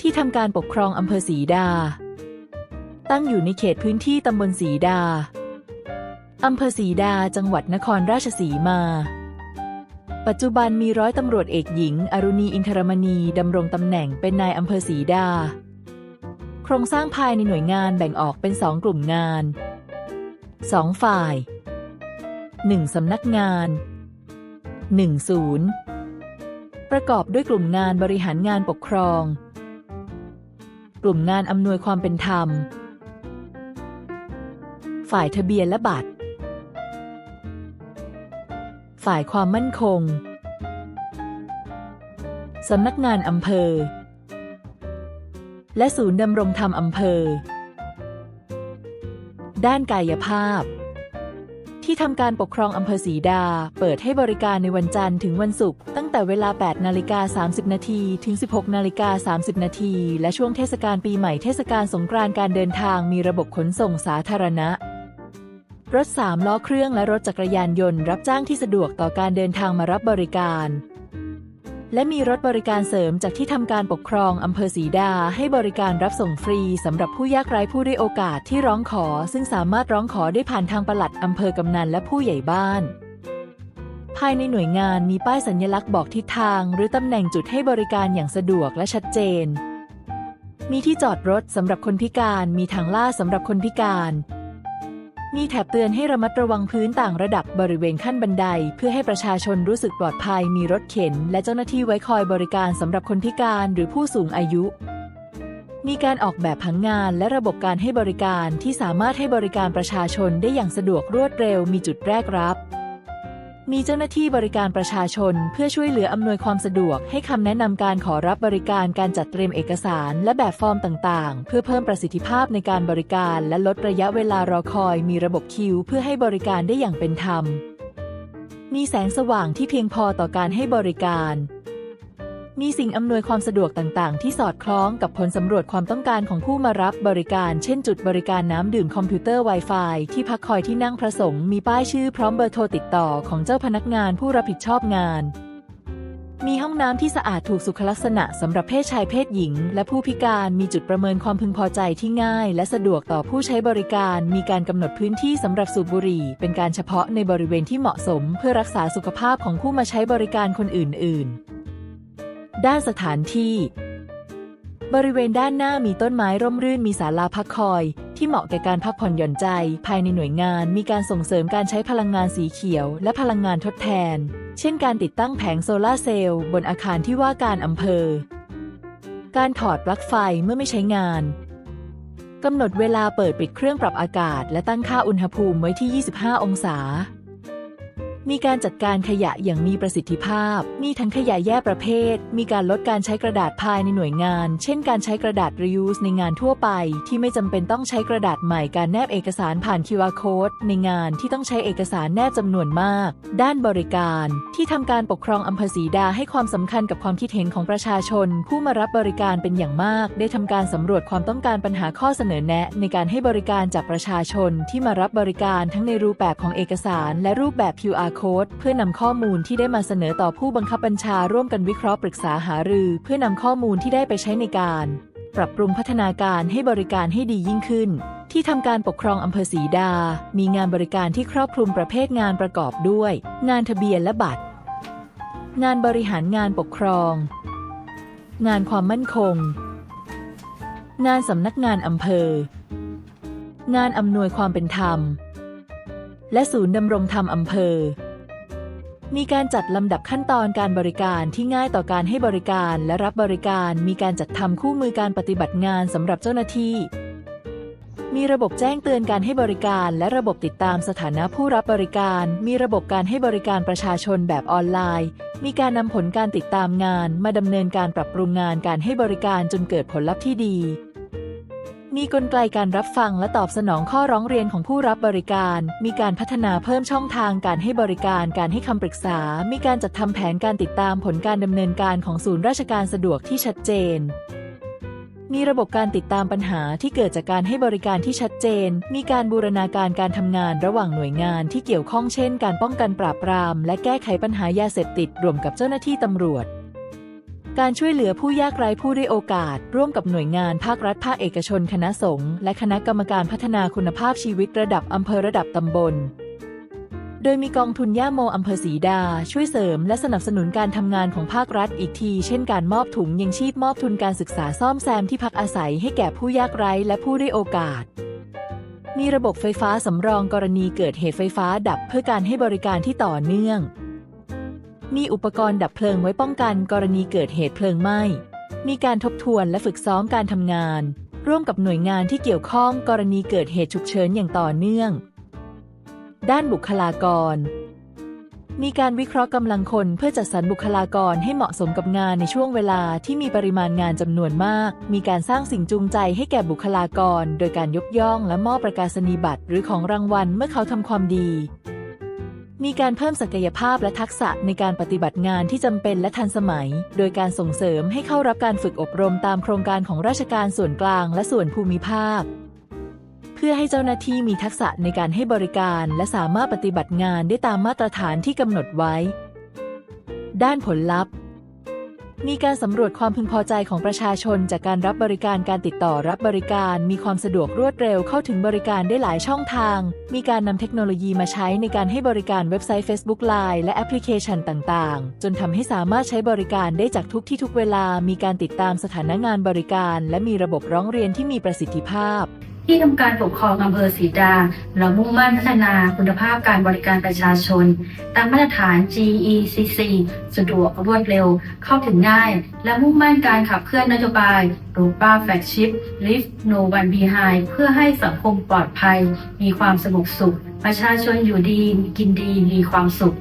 ที่ทำการปกครองอำเภอศรีดา ตั้งอยู่ในเขตพื้นที่ตำบลศรีดาอำเภอศรีดาจังหวัดนครราชสีมา ปัจจุบันมีร้อยตำรวจเอกหญิง อรุณีอินทรมณีดำรงตำแหน่งเป็นนายอำเภอศรีดา โครงสร้างภายในหน่วยงานแบ่งออกเป็นสองกลุ่มงาน2ฝ่าย 1. สำนักงาน 1. ศูนย์ประกอบด้วยกลุ่มงานบริหารงานปกครอง กลุ่มงานอำนวยความเป็นธรรม ฝ่ายทะเบียนและบัตร ฝ่ายความมั่นคง สำนักงานอำเภอ และศูนย์ดำรงธรรมอำเภอ ด้านกายภาพที่ทำการปกครองอำเภอศรีดา เปิดให้บริการในวันจันทร์ถึงวันศุกร์ตั้ง แต่เวลา 8 นาฬิกา 30 นาทีถึง 16 นาฬิกา 30 นาทีและช่วงเทศกาลปีใหม่เทศกาลสงกรานต์การเดินทางมีระบบขนส่งสาธารณะ รถ 3 ล้อเครื่องและรถจักรยานยนต์รับจ้างที่สะดวกต่อการเดินทางมารับบริการ และมีรถบริการเสริมจากที่ทำการปกครองอำเภอศรีดาให้บริการรับส่งฟรีสำหรับผู้ยากไร้ผู้ได้โอกาสที่ร้องขอ ซึ่งสามารถร้องขอได้ผ่านทางปลัดอำเภอกำนันและผู้ใหญ่บ้าน ภายในหน่วยงานมีป้ายสัญลักษณ์บอกทิศทาง หรือตำแหน่งจุดให้บริการอย่างสะดวกและชัดเจน มีที่จอดรถสำหรับคนพิการ มีทางล่าดสำหรับคนพิการ มีแถบเตือนให้ระมัดระวังพื้นต่างระดับบริเวณขั้นบันได เพื่อให้ประชาชนรู้สึกปลอดภัย มีรถเข็น และเจ้าหน้าที่ไว้คอยบริการสำหรับคนพิการหรือผู้สูงอายุมีการออกแบบผังงานและระบบการให้บริการที่สามารถให้บริการประชาชนได้อย่างสะดวกรวดเร็วมีจุดแรกรับ มีเจ้าหน้าที่บริการประชาชน เพื่อช่วยเหลืออำนวยความสะดวก ให้คำแนะนำการขอรับบริการการจัดเตรียมเอกสาร และแบบฟอร์มต่างๆ เพื่อเพิ่มประสิทธิภาพในการบริการ และลดระยะเวลารอคอย มีระบบคิว เพื่อให้บริการได้อย่างเป็นธรรม มีแสงสว่างที่เพียงพอต่อการให้บริการ มีสิ่งอำนวยความสะดวกต่าง ๆ ที่สอดคล้องกับผลสำรวจความต้องการของผู้มารับบริการ เช่นจุดบริการน้ำดื่มคอมพิวเตอร์ Wi-Fi ที่พักคอยที่นั่งพระสงฆ์มีป้ายชื่อพร้อมเบอร์โทรติดต่อของเจ้าพนักงานผู้รับผิดชอบงาน มีห้องน้ำที่สะอาดถูกสุขลักษณะสำหรับเพศชายเพศหญิง และผู้พิการมีจุดประเมินความพึงพอใจที่ง่าย และสะดวกต่อผู้ใช้บริการ มีการกำหนดพื้นที่สำหรับสูบบุหรี่ เป็นการเฉพาะในบริเวณที่เหมาะสม เพื่อรักษาสุขภาพของผู้มาใช้บริการคนอื่น ๆ ด้านสถานที่ บริเวณด้านหน้ามีต้นไม้ร่มรื่นมีศาลาพักคอย ที่เหมาะแก่การพักผ่อนหย่อนใจ ภายในหน่วยงานมีการส่งเสริมการใช้พลังงานสีเขียว และพลังงานทดแทน เช่นการติดตั้งแผงโซลาร์เซลล์บนอาคารที่ว่าการอำเภอ การถอดปลั๊กไฟเมื่อไม่ใช้งานกำหนดเวลาเปิดปิดเครื่องปรับอากาศ และตั้งค่าอุณหภูมิไว้ที่ 25 องศา มีการจัดการขยะอย่างมีประสิทธิภาพ มีทั้งขยะแยกประเภท มีการลดการใช้กระดาษภายในหน่วยงาน เช่น การใช้กระดาษ reuse ในงานทั่วไป ที่ไม่จำเป็นต้องใช้กระดาษใหม่ การแนบเอกสารผ่าน QR code ในงานที่ต้องใช้เอกสารแนบจำนวนมาก ด้านบริการที่ทำการปกครองอำเภอศรีดาให้ความสำคัญกับความคิดเห็นของประชาชน ผู้มารับบริการเป็นอย่างมาก ได้ทำการสำรวจความต้องการปัญหาข้อเสนอแนะ ในการให้บริการจากประชาชนที่มารับบริการทั้งในรูปแบบของเอกสาร และรูปแบบ QR code เพื่อนำข้อมูลที่ได้มาเสนอต่อผู้บังคับบัญชาร่วมกันวิเคราะห์ปรึกษาหารือ เพื่อนำข้อมูลที่ได้ไปใช้ในการ ปรับปรุงพัฒนาการให้บริการให้ดียิ่งขึ้น ที่ทำการปกครองอำเภอศรีดา มีงานบริการที่ครอบคลุมประเภทงานประกอบด้วย งานทะเบียนและบัตร งานบริหารงานปกครอง งานความมั่นคง งานสำนักงานอำเภอ งานอำนวยความเป็นธรรมและศูนย์ดำรงธรรมอำเภอ มีการจัดลำดับขั้นตอนการบริการที่ง่ายต่อการให้บริการและรับบริการ มีการจัดทำคู่มือการปฏิบัติงานสำหรับเจ้าหน้าที่ มีระบบแจ้งเตือนการให้บริการ และระบบติดตามสถานะผู้รับบริการ มีระบบการให้บริการประชาชนแบบออนไลน์ มีการนำผลการติดตามงาน มาดำเนินการปรับปรุงงานการให้บริการจนเกิดผลลัพธ์ที่ดี มีกลไกการรับฟังและตอบสนองข้อร้องเรียนของผู้รับบริการ มีการพัฒนาเพิ่มช่องทางการให้บริการ การให้คำปรึกษา มีการจัดทำแผนการติดตามผลการดำเนินการของศูนย์ราชการสะดวกที่ชัดเจนมีระบบการติดตามปัญหาที่เกิดจากการให้บริการที่ชัดเจน มีการบูรณาการการทำงานระหว่างหน่วยงานที่เกี่ยวข้องเช่น การป้องกันปราบปราม และแก้ไขปัญหายาเสพติดรวมกับเจ้าหน้าที่ตำรวจ การช่วยเหลือผู้ยากไร้ผู้ได้โอกาส ร่วมกับหน่วยงานภาครัฐภาคเอกชนคณะสงฆ์และคณะกรรมการพัฒนาคุณภาพชีวิตระดับอำเภอระดับตำบล โดยมีกองทุนย่าโมอำเภอศรีดา ช่วยเสริมและสนับสนุนการทำงานของภาครัฐอีกที เช่นการมอบถุงยังชีพมอบทุนการศึกษาซ่อมแซมที่พักอาศัยให้แก่ผู้ยากไร้และผู้ได้โอกาสมีระบบไฟฟ้าสำรองกรณีเกิดเหตุไฟฟ้าดับเพื่อการให้บริการที่ต่อเนื่อง มีอุปกรณ์ดับเพลิงไว้ป้องกันกรณีเกิดเหตุเพลิงไหม้ มีการทบทวนและฝึกซ้อมการทำงาน ร่วมกับหน่วยงานที่เกี่ยวข้องกรณีเกิดเหตุฉุกเฉินอย่างต่อเนื่อง ด้านบุคลากร มีการวิเคราะห์กำลังคนเพื่อจัดสรรบุคลากรให้เหมาะสมกับงานในช่วงเวลาที่มีปริมาณงานจำนวนมาก มีการสร้างสิ่งจูงใจให้แก่บุคลากร โดยการยกย่องและมอบประกาศนียบัตรหรือของรางวัลเมื่อเขาทำความดี มีการเพิ่มศักยภาพและทักษะในการปฏิบัติงานที่จำเป็นและทันสมัย โดยการส่งเสริมให้เข้ารับการฝึกอบรมตามโครงการของราชการส่วนกลางและส่วนภูมิภาค เพื่อให้เจ้าหน้าที่มีทักษะในการให้บริการ และสามารถปฏิบัติงานได้ตามมาตรฐานที่กำหนดไว้ ด้านผลลัพธ์ มีการสำรวจความพึงพอใจของประชาชน จากการรับบริการการติดต่อรับบริการ มีความสะดวกรวดเร็วเข้าถึงบริการได้หลายช่องทาง มีการนำเทคโนโลยีมาใช้ในการให้บริการเว็บไซต์ Facebook Line และแอปพลิเคชันต่างๆ จนทำให้สามารถใช้บริการได้จากทุกที่ทุกเวลา มีการติดตามสถานงานบริการ และมีระบบร้องเรียนที่มีประสิทธิภาพ ที่ทำการปกครองอำเภอศรีดา เรามุ่งมั่นพัฒนาคุณภาพการบริการประชาชน ตามมาตรฐาน GECC สะดวกรวดเร็ว เข้าถึงง่าย และมุ่งมั่นการขับเคลื่อนนโยบายรูปาแฟกชิพ Live No One Behind เพื่อให้สังคมปลอดภัย มีความสงบสุข ประชาชนอยู่ดี กินดีมีความสุข